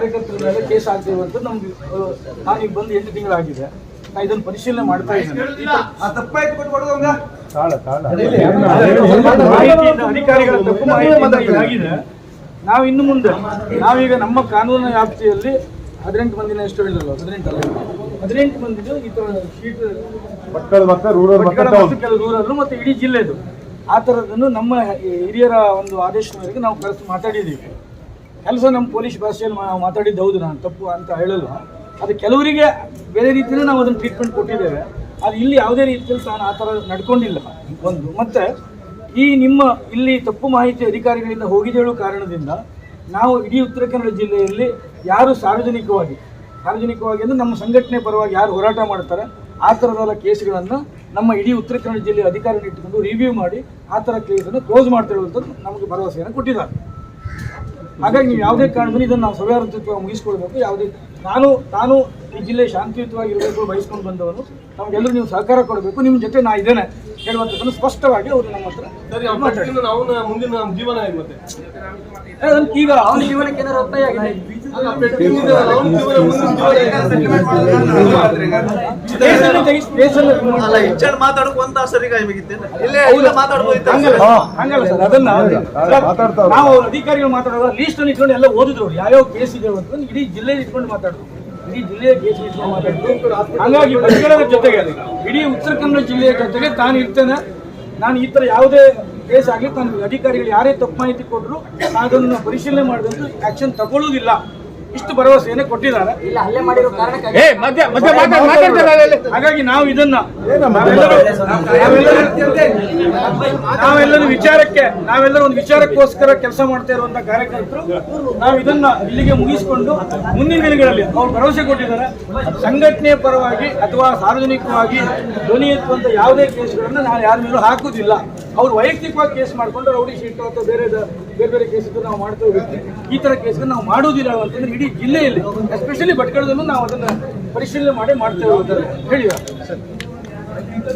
ಕಾರ್ಯಕರ್ತರ ಮೇಲೆ ಕೇಸ್ ಆಗ್ತಿರುವಂಥದ್ದು ನಮ್ಗೆ ಅಹ್, ನಾನು ಈಗ ಬಂದು ಎಂಟು ತಿಂಗಳಾಗಿದೆ. ನಾ ಇದನ್ನು ಪರಿಶೀಲನೆ ಮಾಡ್ತಾ ಇದ್ದೇನೆ. ಅಧಿಕಾರಿಗಳ ತಪ್ಪು ನಾವು ಇನ್ನು ಮುಂದೆ ನಾವೀಗ ನಮ್ಮ ಕಾನೂನಿನ ವ್ಯಾಪ್ತಿಯಲ್ಲಿ ಹದಿನೆಂಟು ಮಂದಿನ ಎಷ್ಟು ಹೇಳಿದ್ರು ಹದಿನೆಂಟು ಅಲ್ಲ? ಹದಿನೆಂಟು ಮಂದಿದು ಈ ಥರ ಶೀಟ್ ರೂರಲ್ಲು ಮತ್ತು ಇಡೀ ಜಿಲ್ಲೆದು. ಆ ಥರದನ್ನು ನಮ್ಮ ಹಿರಿಯರ ಒಂದು ಆದೇಶದ ಮೇರೆಗೆ ನಾವು ಕಳಿಸಿ ಮಾತಾಡಿದ್ದೀವಿ. ಕೆಲಸ ನಮ್ಮ ಪೊಲೀಸ್ ಭಾಷೆಯಲ್ಲಿ ನಾವು ಮಾತಾಡಿದ್ದು ಹೌದು, ನಾನು ತಪ್ಪು ಅಂತ ಹೇಳಲ್ಲ. ಅದು ಕೆಲವರಿಗೆ ಬೇರೆ ರೀತಿಯಲ್ಲಿ ನಾವು ಅದನ್ನು ಟ್ರೀಟ್ಮೆಂಟ್ ಕೊಟ್ಟಿದ್ದೇವೆ. ಅದು ಇಲ್ಲಿ ಯಾವುದೇ ರೀತಿಯಲ್ಲಿ ತಾನು ಆ ಥರ ನಡ್ಕೊಂಡಿಲ್ಲ. ಒಂದು. ಮತ್ತು ಈ ನಿಮ್ಮ ಇಲ್ಲಿ ತಪ್ಪು ಮಾಹಿತಿ ಅಧಿಕಾರಿಗಳಿಂದ ಹೋಗಿದೇಳು ಕಾರಣದಿಂದ ನಾವು ಇಡೀ ಉತ್ತರ ಕನ್ನಡ ಜಿಲ್ಲೆಯಲ್ಲಿ ಯಾರು ಸಾರ್ವಜನಿಕವಾಗಿ ಸಾರ್ವಜನಿಕವಾಗಿ ಅಂದರೆ ನಮ್ಮ ಸಂಘಟನೆ ಪರವಾಗಿ ಯಾರು ಹೋರಾಟ ಮಾಡ್ತಾರೆ, ಆ ಥರದೆಲ್ಲ ಕೇಸ್ಗಳನ್ನು ನಮ್ಮ ಇಡೀ ಉತ್ತರ ಕನ್ನಡ ಜಿಲ್ಲೆಯ ಅಧಿಕಾರಿಗಳು ಇಟ್ಟುಕೊಂಡು ರಿವ್ಯೂ ಮಾಡಿ ಆ ಥರ ಕೇಸನ್ನು ಕ್ಲೋಸ್ ಮಾಡ್ತಿರುವಂಥದ್ದು ನಮಗೆ ಭರವಸೆಯನ್ನು ಕೊಟ್ಟಿದ್ದಾರೆ. ಹಾಗಾಗಿ ನೀವು ಯಾವುದೇ ಕಾರಣದಲ್ಲಿ ಇದನ್ನು ನಾವು ಸವ್ಯಾವೃತ್ತಿತ್ವ ಮುಗಿಸ್ಕೊಳ್ಬೇಕು. ಯಾವುದೇ ನಾನು ನಾನು ಈ ಜಿಲ್ಲೆ ಶಾಂತಿಯುತವಾಗಿರಬೇಕು ಬಯಸ್ಕೊಂಡು ಬಂದವನು. ನಮಗೆಲ್ಲರೂ ನೀವು ಸಹಕಾರ ಕೊಡಬೇಕು. ನಿಮ್ಮ ಜೊತೆ ನಾ ಇದ್ದೇನೆ ಹೇಳುವಂಥದ್ದನ್ನು ಸ್ಪಷ್ಟವಾಗಿ ಅವರು ನಮ್ಮ ಹತ್ರ ಮುಂದಿನ ಜೀವನ ಈಗ ಅವನ ಜೀವನಕ್ಕೆ ಏನಾದ್ರು ಒತ್ತಾಯ ಆಗಿದೆ ಹೆಚ್ಚಾಗಿ ಮಾತಾಡಕ್ ಒಂದ್ ತಾಸು ಸರಿಗೆ ಇಲ್ಲೇ ಇಲ್ಲ. ಸರ್ ಅದನ್ನ ನಾವು ಅಧಿಕಾರಿಗಳು ಮಾತಾಡೋದು ಲೀಸ್ಟ್ ಅನ್ನು ಇಟ್ಕೊಂಡು ಎಲ್ಲ ಓದಿದ್ರು ಯಾವ ಯಾವ್ಯಾವ ಕೇಸ್ ಇದೆ ಅಂತ ಇಡೀ ಜಿಲ್ಲೆ ಇಟ್ಕೊಂಡು ಮಾತಾಡೋದು ಇಡೀ ಜಿಲ್ಲೆಯ ಕೇಸ್ ಇಟ್ಕೊಂಡು ಮಾತಾಡಿದ್ರು ಹಂಗಾಗಿ ಭಟ್ಕಳದ ಜೊತೆಗೆ ಇಡೀ ಉತ್ತರ ಕನ್ನಡ ಜಿಲ್ಲೆಯ ಜೊತೆಗೆ ತಾನು ಇರ್ತೇನೆ ನಾನು ಈ ತರ ಯಾವುದೇ ಕೇಸ್ ಆಗಲಿ ತಾನು ಅಧಿಕಾರಿಗಳು ಯಾರೇ ತಪ್ಪು ಮಾಹಿತಿ ಕೊಟ್ಟರು ಅದನ್ನು ಪರಿಶೀಲನೆ ಮಾಡಿದಂತೂ ಆಕ್ಷನ್ ತಗೊಳ್ಳುವುದಿಲ್ಲ ಇಷ್ಟು ಭರವಸೆಯನ್ನು ಕೊಟ್ಟಿದ್ದಾರೆ. ಹಾಗಾಗಿ ನಾವು ಇದನ್ನ ನಾವೆಲ್ಲರೂ ವಿಚಾರಕ್ಕೆ ನಾವೆಲ್ಲರೂ ಒಂದು ವಿಚಾರಕ್ಕೋಸ್ಕರ ಕೆಲಸ ಮಾಡ್ತಾ ಇರುವಂತ ಕಾರ್ಯಕರ್ತರು. ನಾವು ಇದನ್ನ ಇಲ್ಲಿಗೆ ಮುಗಿಸಿಕೊಂಡು ಮುಂದಿನ ದಿನಗಳಲ್ಲಿ ಅವ್ರು ಭರವಸೆ ಕೊಟ್ಟಿದ್ದಾರೆ. ಸಂಘಟನೆ ಪರವಾಗಿ ಅಥವಾ ಸಾರ್ವಜನಿಕವಾಗಿ ಧ್ವನಿ ಎತ್ತುವಂತ ಯಾವುದೇ ಕೇಸ್ಗಳನ್ನ ನಾವು ಯಾರ ಮೇಲೂ ಹಾಕುವುದಿಲ್ಲ. ಅವ್ರು ವೈಯಕ್ತಿಕವಾಗಿ ಕೇಸ್ ಮಾಡ್ಕೊಂಡು ರೌಡಿ ಶೀಟ್ ಅಥವಾ ಬೇರೆ ಬೇರೆ ಬೇರೆ ಕೇಸ್ ನಾವು ಮಾಡ್ತಾ ಹೋಗ್ತೀವಿ. ಈ ತರ ಕೇಸ್ಗಳು ನಾವು ಮಾಡೋದಿಲ್ಲ ಅಂತಂದ್ರೆ ಇಡೀ ಜಿಲ್ಲೆಯಲ್ಲಿ ಎಸ್ಪೆಷಲಿ ಭಟ್ಕಳದಲ್ಲೂ ನಾವು ಅದನ್ನ ಪರಿಶೀಲನೆ ಮಾಡಿ ಮಾಡ್ತೇವೆ ಅಂತ ಹೇಳಿದ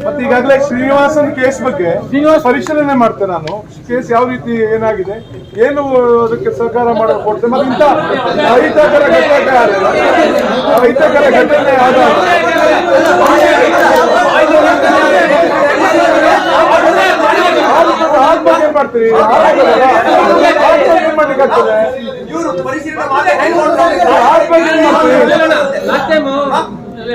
ಮತ್ತೆ ಈಗಾಗಲೇ ಶ್ರೀನಿವಾಸನ್ ಕೇಸ್ ಬಗ್ಗೆ ಶ್ರೀನಿವಾಸ್ ಪರಿಶೀಲನೆ ಮಾಡ್ತೇನೆ ನಾನು. ಕೇಸ್ ಯಾವ ರೀತಿ ಏನಾಗಿದೆ? ಏನು ಅದಕ್ಕೆ ಸಹಕಾರ ಮಾಡಲು ಕೊಡ್ತೇನೆ ಮತ್ತೆ ಇಂಥ ಅಹಿತಕರ ಘಟನೆ ಅಹಿತಕರ ಘಟನೆ ಆದ ಮಾಡ್ತೀರಿ ಆದ ಬಗ್ಗೆ ಏನ್ ಮಾಡ್ಲಿಕ್ಕಾಗ್ತದೆ ಇವರು ಪರಿಶೀಲನೆ ಮಾಡಿ ಹೆಂಗ್ ನೋಡ್ತಾರೆ? ಆದ ಬಗ್ಗೆ ಏನ್ ಮಾಡ್ತೀರಿ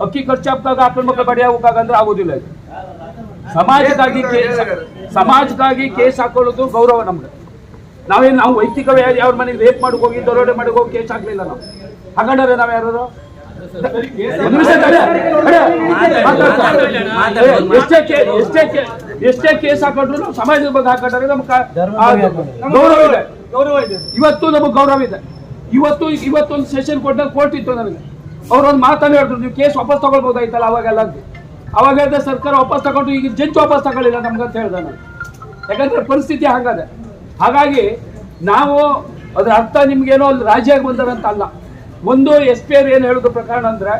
ಅಕ್ಕಿ ಮಕ್ಕಳ ಬಡಿ ಆಗ್ಬೇಕಾಗಂದ್ರೆ ಅಂದ್ರೆ ಆಗೋದಿಲ್ಲ ಇದು. ಸಮಾಜಕ್ಕಾಗಿ ಕೇಸ್ ಸಮಾಜಕ್ಕಾಗಿ ಕೇಸ್ ಹಾಕೊಳ್ಳೋದು ಗೌರವ ನಮ್ಗೆ ನಾವೇನು ನಾವು ವೈಯಕ್ತಿಕ ಯಾವ ಮನೆಗೆ ರೇಪ್ ಮಾಡಿ ಹೋಗಿ ದರೋಡೆ ಮಾಡಿ ಹೋಗಿ ಕೇಸ್ ಹಾಕ್ಲಿಲ್ಲ ನಾವು. ಹಾಗಾದ್ರೆ ನಾವ್ ಯಾರು. ಎಷ್ಟೇ ಎಷ್ಟೇ ಎಷ್ಟೇ ಕೇಸ್ ಹಾಕೊಂಡ್ರು ನಾವು ಸಮಾಜದ ಬಗ್ಗೆ ಹಾಕೊಂಡ್ರೆ ನಮ್ಗೆ ಗೌರವ ಇದೆ ಗೌರವ ಇದೆ. ಇವತ್ತು ನಮಗೆ ಗೌರವ ಇದೆ. ಇವತ್ತು ಇವತ್ತೊಂದು ಸೆಷನ್ ಕೊಟ್ಟಾಗ ಕೋರ್ಟ್ ಇತ್ತು ನನಗೆ ಅವ್ರೊಂದು ಮಾತನ್ನು ಹೇಳಿದ್ರು, ನೀವು ಕೇಸ್ ವಾಪಸ್ ತಗೊಳ್ಬೋದಾಯ್ತಲ್ಲ ಅವಾಗೆಲ್ಲ ಅವಾಗ ಹೇಳಿದೆ ಸರ್ಕಾರ ವಾಪಸ್ ತಗೊಂಡು, ಈಗ ಜಡ್ಜ್ ವಾಪಸ್ ತಗೊಳ್ಳಿಲ್ಲ ನಮ್ಗಂತ ಹೇಳ್ದೆ ನಾನು. ಯಾಕಂದ್ರೆ ಪರಿಸ್ಥಿತಿ ಹಾಗಾದೆ. ಹಾಗಾಗಿ ನಾವು ಅದ್ರ ಅರ್ಥ ನಿಮ್ಗೇನೋ ಅಲ್ಲಿ ರಾಜಿಯಾಗಿ ಅಂತ ಅಲ್ಲ. ಒಂದು ಎಸ್ ಪಿ ಏನು ಹೇಳೋದು ಪ್ರಕರಣ ಅಂದ್ರೆ,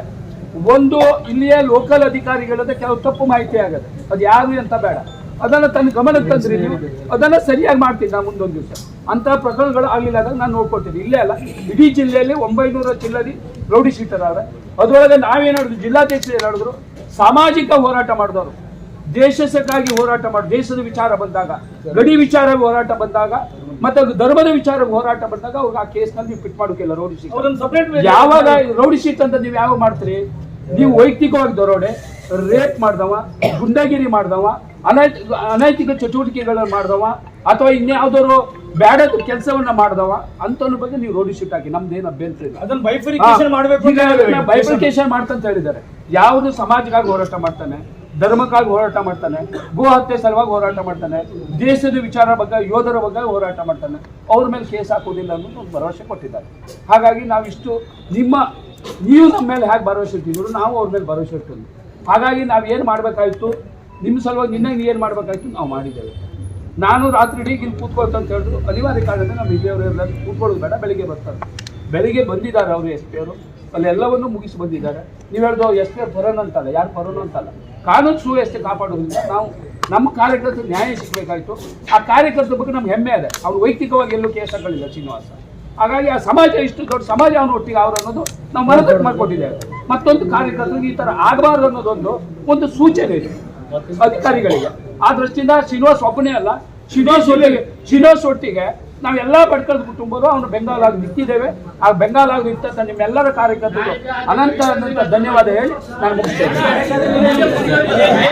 ಒಂದು ಇಲ್ಲಿಯ ಲೋಕಲ್ ಅಧಿಕಾರಿಗಳದ ಕೆಲವು ತಪ್ಪು ಮಾಹಿತಿ ಆಗುತ್ತೆ ಅದು ಯಾರು ಅಂತ ಬೇಡ. ಅದನ್ನ ತನ್ನ ಗಮನಕ್ಕೆ ತಂದ್ರಿ ನೀವು. ಅದನ್ನ ಸರಿಯಾಗಿ ಮಾಡ್ತೀನಿ ನಾನು ಮುಂದೊಂದು ದಿವಸ. ಅಂತ ಪ್ರಕರಣಗಳು ಆಗಲಿಲ್ಲ ಅಂದ್ರೆ ನಾನು ನೋಡ್ಕೊಳ್ತೀನಿ ಇಲ್ಲೇ ಅಲ್ಲ ಇಡೀ ಜಿಲ್ಲೆಯಲ್ಲಿ ಒಂಬೈನೂರ ಚಿಲ್ಲರಿ ರೌಡಿ ಶೀಟರ್ ಆದ್ರೆ ಅದರೊಳಗೆ ನಾವೇನಾದ್ರು ಜಿಲ್ಲಾಧ್ಯಕ್ಷ ಜಿಲ್ಲಾಧ್ಯಕ್ಷರು ಏನು ಹೇಳಿದ್ರು ಸಾಮಾಜಿಕ ಹೋರಾಟ ಮಾಡಿದವರು. ದೇಶಕ್ಕಾಗಿ ಹೋರಾಟ ಮಾಡಿ ದೇಶದ ವಿಚಾರ ಬಂದಾಗ ಗಡಿ ವಿಚಾರ ಹೋರಾಟ ಬಂದಾಗ ಮತ್ತೆ ಧರ್ಮದ ವಿಚಾರ ಹೋರಾಟ ಬಂದಾಗ ಅವ್ರಿಗೆ ಆ ಕೇಸ್ನಲ್ಲಿ ನೀವು ಫಿಟ್ ಮಾಡೋಕ್ಕಿಲ್ಲ ರೌಡಿ ಶೀಟ್. ಯಾವಾಗ ರೌಡಿ ಶೀಟ್ ಅಂತ ನೀವು ಯಾವಾಗ ಮಾಡ್ತೀರಿ? ನೀವು ವೈಯಕ್ತಿಕವಾಗಿ ದರೋಡೆ ರೇಪ್ ಮಾಡ್ದವ ಗುಂಡಗಿರಿ ಮಾಡ್ದವ ಅನೈತಿ ಅನೈತಿಕ ಚಟುವಟಿಕೆಗಳನ್ನ ಮಾಡಿದವ ಅಥವಾ ಇನ್ಯಾವ್ದಾರು ಬ್ಯಾಡ ಕೆಲಸವನ್ನ ಮಾಡಿದವ ಅಂತ ಬಗ್ಗೆ ನೀವು ರೋಡ್ ಶೀಟ್ ಹಾಕಿ. ನಮ್ದೇನು ಅಭ್ಯಂತರ ಇಲ್ಲ. ಅದನ್ನ ಬೈಫರಿಕೇಶನ್ ಮಾಡಬೇಕು ಬೈಫಿಕೇಶನ್ ಮಾಡ್ತಂತ ಹೇಳಿದ್ದಾರೆ. ಯಾವುದು ಸಮಾಜಕ್ಕಾಗಿ ಹೋರಾಟ ಮಾಡ್ತಾನೆ ಧರ್ಮಕ್ಕಾಗಿ ಹೋರಾಟ ಮಾಡ್ತಾನೆ ಭೂ ಹತ್ಯೆ ಸಲುವಾಗಿ ಹೋರಾಟ ಮಾಡ್ತಾನೆ ದೇಶದ ವಿಚಾರ ಬಗ್ಗೆ ಯೋಧರ ಬಗ್ಗೆ ಹೋರಾಟ ಮಾಡ್ತಾನೆ ಅವ್ರ ಮೇಲೆ ಕೇಸ್ ಹಾಕೋದಿಲ್ಲ ಅನ್ನೋದು ಒಂದು ಭರವಸೆ ಕೊಟ್ಟಿದ್ದಾರೆ. ಹಾಗಾಗಿ ನಾವಿಷ್ಟು ನಿಮ್ಮ ನೀವು ನಮ್ಮ ಮೇಲೆ ಹೇಗೆ ಭರವಸೆ ಇಟ್ಟಿದ್ರು ನಾವು ಅವ್ರ ಮೇಲೆ ಭರವಸೆ ಇಟ್ಟಿದ್ವಿ ಹಾಗಾಗಿ ನಾವು ಏನು ಮಾಡಬೇಕಾಯ್ತು ನಿಮ್ಮ ಸಲುವಾಗಿ ನಿನ್ನ ಏನು ಮಾಡಬೇಕಾಯ್ತು? ನಾವು ಮಾಡಿದ್ದೇವೆ. ನಾನು ರಾತ್ರಿ ಇಡೀ ಇಲ್ಲಿ ಕೂತ್ಕೊಳ್ತಾ ಅಂತ ಹೇಳಿದ್ರು. ಅನಿವಾರ್ಯ ಕಾರಣದಿಂದ ನಮ್ಮ ವಿಜಯವರೆಲ್ಲ ಕೂತ್ಕೊಳ್ಳೋದು ಬೇಡ, ಬೆಳಿಗ್ಗೆ ಬರ್ತಾರೆ. ಬೆಳಿಗ್ಗೆ ಬಂದಿದ್ದಾರೆ ಅವರು ಎಸ್ ಪಿ ಅವರು. ಅಲ್ಲಿ ಎಲ್ಲವನ್ನೂ ಮುಗಿಸಿ ಬಂದಿದ್ದಾರೆ. ನೀವು ಹೇಳ್ದು ಎಸ್ ಪಿ ಅವ್ರು ಬರೋಣ ಅಂತಲ್ಲ ಯಾರು ಬರೋಣ ಅಂತಲ್ಲ ಕಾನೂನು ಸುವ್ಯವಸ್ಥೆ ಕಾಪಾಡೋದ್ರಿಂದ ನಾವು ನಮ್ಮ ಕಾರ್ಯಕರ್ತರು ನ್ಯಾಯ ಸಿಗಬೇಕಾಯ್ತು. ಆ ಕಾರ್ಯಕರ್ತರ ಬಗ್ಗೆ ನಮ್ಗೆ ಹೆಮ್ಮೆ ಇದೆ. ಅವ್ರು ವೈಯಕ್ತಿಕವಾಗಿ ಎಲ್ಲೂ ಕೇಸಗಳಿಲ್ಲ ಶ್ರೀನಿವಾಸ. ಹಾಗಾಗಿ ಆ ಸಮಾಜ ಇಷ್ಟು ದೊಡ್ಡ ಸಮಾಜ ಅವನ ಒಟ್ಟಿಗೆ ಅವರು ಅನ್ನೋದು ನಾವು ಮನದಟ್ಟು ಮಾಡಿಕೊಟ್ಟಿದ್ದೇವೆ. ಮತ್ತೊಂದು ಕಾರ್ಯಕರ್ತರಿಗೆ ಈ ಥರ ಆಗಬಾರ್ದು ಅನ್ನೋದೊಂದು ಒಂದು ಸೂಚನೆ ಇದೆ. ಅಧಿಕಾರಿಗಳಿಗೆ. ಆ ದೃಷ್ಟಿಯಿಂದ ಶ್ರೀನಿವಾಸ್ ಒಬ್ಬನೇ ಅಲ್ಲ. ಶ್ರೀನಿವಾಸ್ ಒಟ್ಟಿಗೆ ಶ್ರೀನಿವಾಸ್ ಒಟ್ಟಿಗೆ ನಾವೆಲ್ಲ ಬಡ್ಕಲ್ ಕುಟುಂಬರು ಅವನು ಬೆಂಗಾಲಾಗಿ ನಿಂತಿದ್ದೇವೆ. ಆ ಬೆಂಗಾಲಾಗಿ ನಿಂತ ನಿಮ್ಮೆಲ್ಲರ ಕಾರ್ಯಕರ್ತರು ಅನಂತ ಅನಂತ ಧನ್ಯವಾದ ಹೇಳಿ ನಾನು ಮುಗಿಸ್ತೇನೆ.